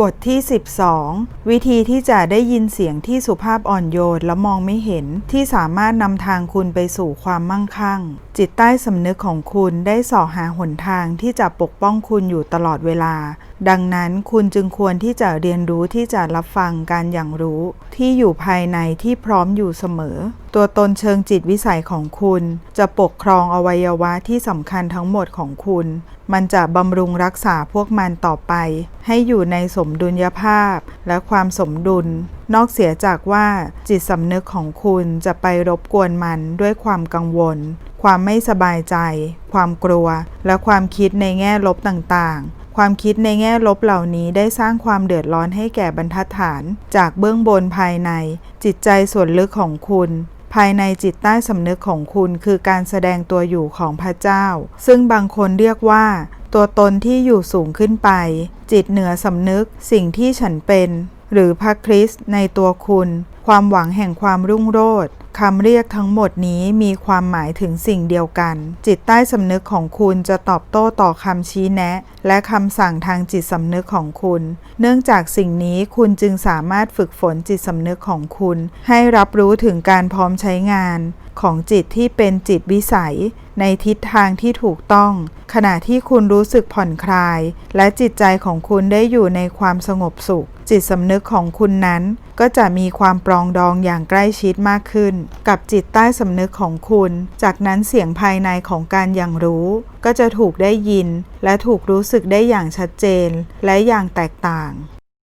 บทที่ 12 วิธีที่จะได้ยินเสียงที่สุภาพอ่อนโยนและมองไม่เห็นที่สามารถนำทางคุณไปสู่ความมั่งคั่ง จิตใต้สำนึกของคุณได้สอหาหนทางที่จะปกป้องคุณอยู่ตลอดเวลา ดังนั้นคุณจึงควรที่จะเรียนรู้ที่จะรับฟังการอย่างรู้ ที่อยู่ภายในที่พร้อมอยู่เสมอ ตัวตนเชิงจิตวิสัยของคุณ จะปกครองอวัยวะที่สำคัญทั้งหมดของคุณ มันจะบำรุงรักษาพวกมันต่อไป ให้อยู่ในสมดุลยภาพและความสมดุล นอกเสียจากว่าจิตสำนึกของคุณจะไปรบกวนมันด้วยความกังวล ความไม่สบายใจ ความกลัว และความคิดในแง่ลบต่างๆ ความคิดในแง่ลบเหล่านี้ได้สร้างความเดือดร้อนให้แก่บรรทัดฐาน จากเบื้องบนภายใน จิตใจส่วนลึกของคุณ ภายในจิตใต้สำนึกของคุณคือการแสดงตัวอยู่ของพระเจ้า ซึ่งบางคนเรียกว่า ตัวตนที่อยู่สูงขึ้นไป จิตเหนือสำนึกสิ่งที่ฉันเป็น หรือพระคริสต์ในตัวคุณ ความหวังแห่งความรุ่งโรจน์ คำเรียกทั้งหมดนี้มีความหมายถึงสิ่งเดียวกัน จิตใต้สำนึกของคุณจะตอบโต้ต่อคำชี้แนะ และคำสั่งทางจิตสำนึกของคุณ เนื่องจากสิ่งนี้คุณจึงสามารถฝึกฝนจิตสำนึกของคุณ ให้รับรู้ถึงการพร้อมใช้งาน ของจิตที่เป็นจิตวิสัย ในทิศทางที่ถูกต้อง ขณะที่คุณรู้สึกผ่อนคลาย และจิตใจของคุณได้อยู่ในความสงบสุข จิตสำนึกของคุณนั้น ก็จะมีความปรองดองอย่างใกล้ชิดมากขึ้น กับจิตใต้สำนึกของคุณ จากนั้นเสียงภายในของการอย่างรู้ ก็จะถูกได้ยิน และถูกรู้สึกได้อย่างชัดเจน และอย่างแตกต่าง